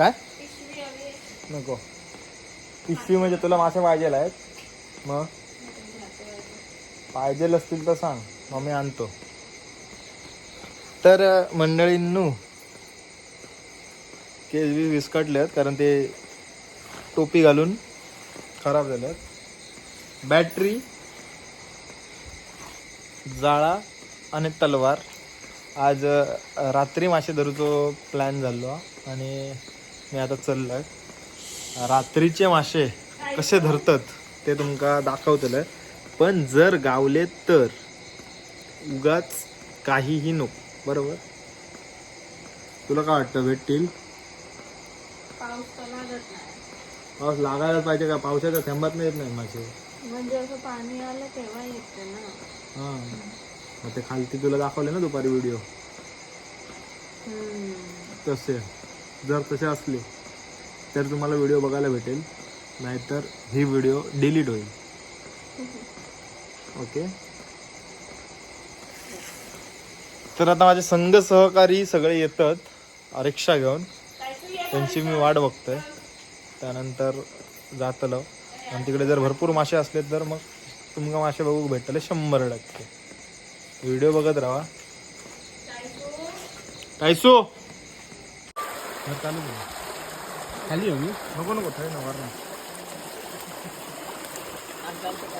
काय? नको. पिशवी म्हणजे तुला मासे पाहिजे आहेत. मग? पाहिजे असतील तर सांग. मग मी आणतो. तर मंडळींनू केस बी विस्कटलेत कारण ते टोपी घालून खराब झाल्यात बॅटरी जाळा आणि तलवार. आज रात्री मासे धरूचो प्लॅन झालो आणि मी आता चाललोय. रात्रीचे मासे कसे धरतात ते तुमका दाखवतलं पण जर गावले तर उगाच काहीही नको. बरोबर? तुला काय वाटतं भेटतील पाऊस लागायला पाहिजे का? पावसाच्या थेंबात नाही येत नाही मासे. म्हणजे असं पाणी आलं तेव्हा येते ना. हां. ते खालती तुला दाखवले ना दुपारी व्हिडिओ. तसे. जर तसे असले तर तुम्हाला व्हिडिओ बघायला भेटेल. नाहीतर ही व्हिडिओ डिलीट होईल. ओके तर आता माझे संघ सहकारी सगळे येतात रिक्षा घेऊन. त्यांची मी वाट बघतोय. त्यानंतर जातलं. आणि तिकडे जर भरपूर मासे असले तर मग तुमका मासे बघू भेटले शंभर टक्के. व्हिडिओ बघत राहा. टायसो! 그랬다는 거야. 달리 형이? 저거는 거 다해 나와라. 안 깜짝아.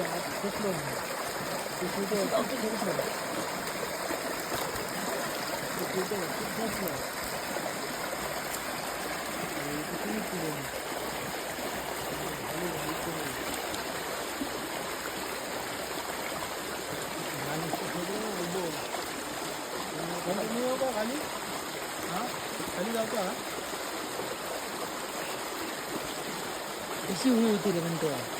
이게 아주 고스러워. 이게 엄청 고스러워. 이게 고스러워. 이게 고스러워. 가니가 가니? 아? 가니 갈까? 다시 우유 들어간 거야.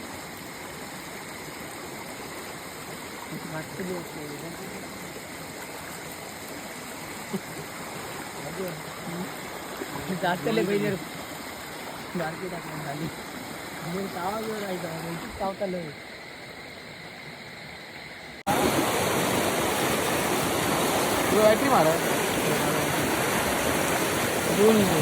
Farklı bir şey. ಜಾಸ್ತಿಯಲ್ಲೇ ಬೈದರು ಮಾರ್ಕೆಟ್ ಹಾಕೊಂಡು ಅಲ್ಲಿ ಮೂರು ಸಾವಿರ ಆಯ್ತು ಅವ್ರು ತಾವತ್ತಲ್ಲೇ ಇದು ಐಟಿ ಮಾರ ಜೂನ್ ಇದೆ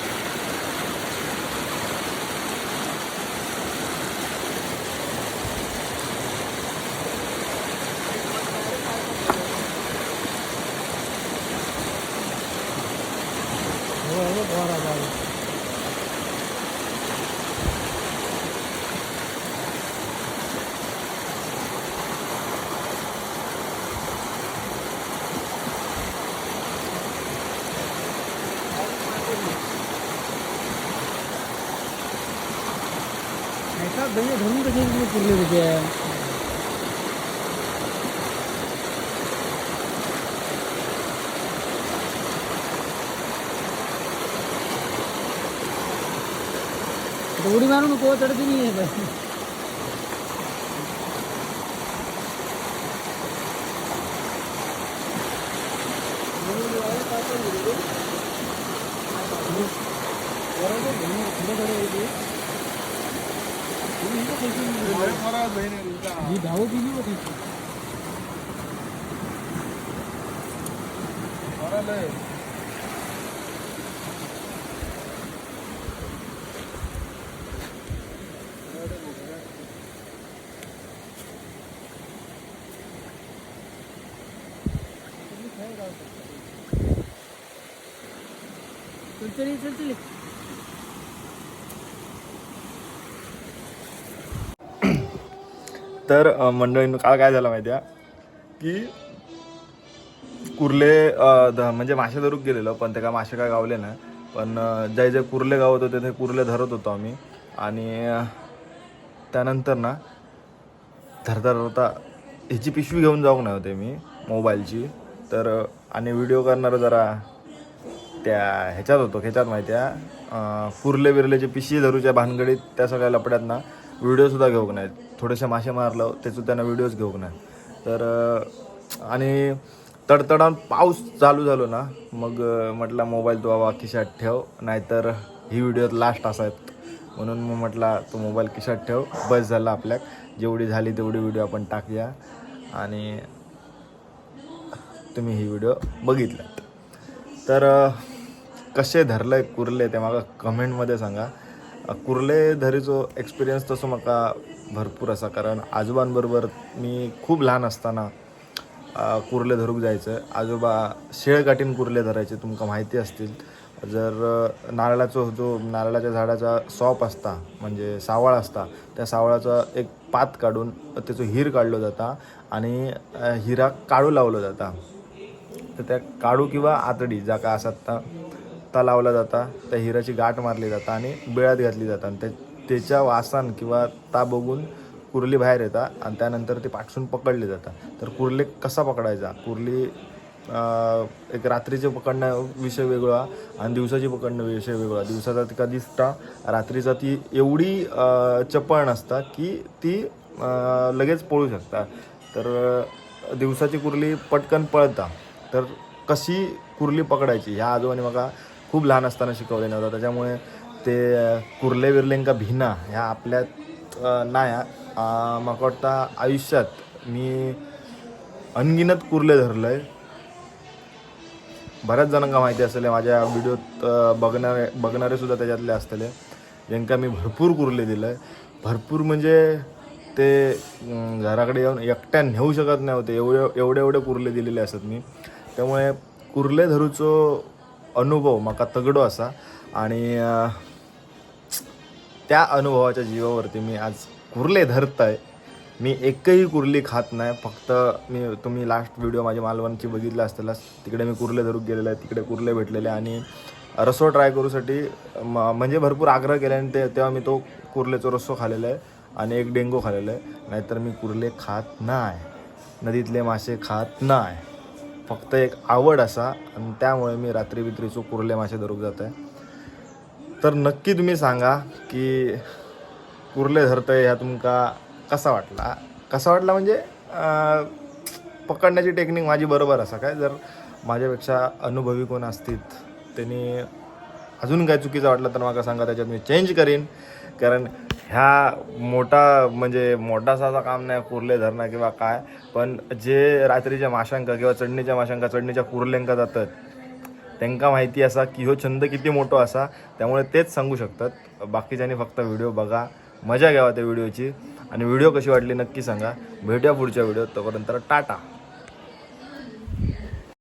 너희 너무 생기고 그래 그게. 우리만은 고쳐드리니. 여러분, 오늘 들어가야지. ही धाव केली होती चल चल चल चल. तर मंडळीनं मंडळींनो काल काय झालं माहिती आहे की कुर्ले ध- म्हणजे मासे धरूक गेलेलो पण ते काय मासे काय गावले ना. पण अ, जे जे कुर्ले गावत होते ते कुर्ले धरत होतो आम्ही. आणि त्यानंतर ना धरता धरता ह्याची पिशवी घेऊन जाऊ नाही होते मी मोबाईलची. तर आणि व्हिडिओ करणारं जरा त्या ह्याच्यात होतो ह्याच्यात माहिती आहे कुर्ले बिरलेचे पिशवी धरूच्या भानगडीत त्या सगळ्या लपड्यात ना व्हिडिओसुद्धा घेऊक नाहीत? थोडेसे मासे मारलं त्याचं त्यांना व्हिडिओज घेऊक नाही तर आणि तडतडान पाऊस चालू झालो ना मग म्हटला मोबाईल तुवा खिशात ठेव नाहीतर ही व्हिडिओ लास्ट असायत म्हणून मग म्हटला तो मोबाईल खिशात ठेव बस झाला आपल्याक. जेवढी झाली तेवढी व्हिडिओ आपण टाकूया. आणि तुम्ही ही व्हिडिओ बघितलात तर कसे धरले कुर्ले ते मला कमेंटमध्ये सांगा. कुर्ले धरीचो एक्सपिरियन्स तसो म्हाका भरपूर असा कारण आजोबांबरोबर मी खूप लहान असताना कुर्ले धरूक जायचं. आजोबा शेळकाठीन कुर्ले धरायचे तुमका माहिती असतील. जर अ, नारळाचो जो नारळाच्या झाडाचा सॉप असता म्हणजे सावळ असता त्या सावळाचा एक पात काढून त्याचं हिर काढलो जाता आणि हिरा काढू लावलो जाता. तर त्या काढू किंवा आतडी जा का असतात ता लावला जाता त्या हिराची गाठ मारली जाता आणि बिळात घातली जातात आणि त्या त्याच्या वासान किंवा ता बघून कुर्ली बाहेर येतात आणि त्यानंतर ते पाठसून पकडले जातात तर कुर्ले कसा पकडायचा? कुर्ली एक रात्रीचे पकडणं विषय वेगळा आणि दिवसाची पकडणं विषय वेगळा. दिवसाचा तिका दिसता रात्रीचा ती एवढी चपळ नसता की ती लगेच पळू शकता. तर दिवसाची कुर्ली पटकन पळता. तर कशी कुर्ली पकडायची? ह्या आजोबाने मला खूप लहान असताना शिकवले नव्हता. त्याच्यामुळे ते कुर्ले विर्लेंका भिना ह्या आपल्यात नाही म्हाका वाटतं आयुष्यात मी अनगिनत कुर्ले धरलंय. बऱ्याच जणांना माहिती असेल माझ्या व्हिडिओत बघणारे बघणारे सुद्धा त्याच्यातले असतले. ज्यांका मी भरपूर कुर्ले दिलं आहे भरपूर म्हणजे ते घराकडे येऊन एकट्या नेऊ शकत नाही होते. एवढे एवढे एवढे कुर्ले दिलेले असत मी. त्यामुळे कुर्ले धरूचो अनुभव म्हाका तगडो असा. आणि त्या अनुभवाच्या जीवावरती मी आज कुर्ले धरत आहे मी एकही कुर्ली खात नाही. फक्त मी तुम्ही लास्ट व्हिडिओ माझ्या मालवणची बघितला असताना तिकडे मी कुर्ले धरून गेलेलो आहे तिकडे कुर्ले भेटलेले आणि रस्सो ट्राय करूसाठी म म्हणजे भरपूर आग्रह केल्याने ते तेव्हा मी तो कुर्लेचो रस्सो खालेला आहे आणि एक डेंगो खालेला आहे. नाहीतर मी कुर्ले खात नाही. नदीतले मासे खात नाही. फक्त एक आवड असा आणि त्यामुळे मी रात्री बित्रीचो कुर्ले मासे धरूक जात आहे तर नक्की तुम्ही सांगा की कुर्ले धरतंय ह्या तुमका कसा वाटला? कसा वाटला म्हणजे पकडण्याची टेक्निक माझी बरोबर असा काय? जर माझ्यापेक्षा अनुभवी कोण असतील त्यांनी अजून काय चुकीचं वाटलं तर मला सांगा त्याच्यात मी चेंज करीन. कारण ह्या मोठा म्हणजे मोठासाचा काम नाही कुर्ले धरणं किंवा काय पण जे रात्रीच्या माशांका किंवा चढणीच्या माशांका चढणीच्या कुर्ल्यांका जातात त्यांका माहिती असा की हो छंद किती मोठो असा त्यामुळे तेच सांगू शकतात. बाकीच्यांनी फक्त व्हिडिओ बघा मजा घ्यावा त्या व्हिडिओची. आणि व्हिडिओ कशी वाटली नक्की सांगा. भेटूया पुढच्या व्हिडिओत तोपर्यंत टाटा.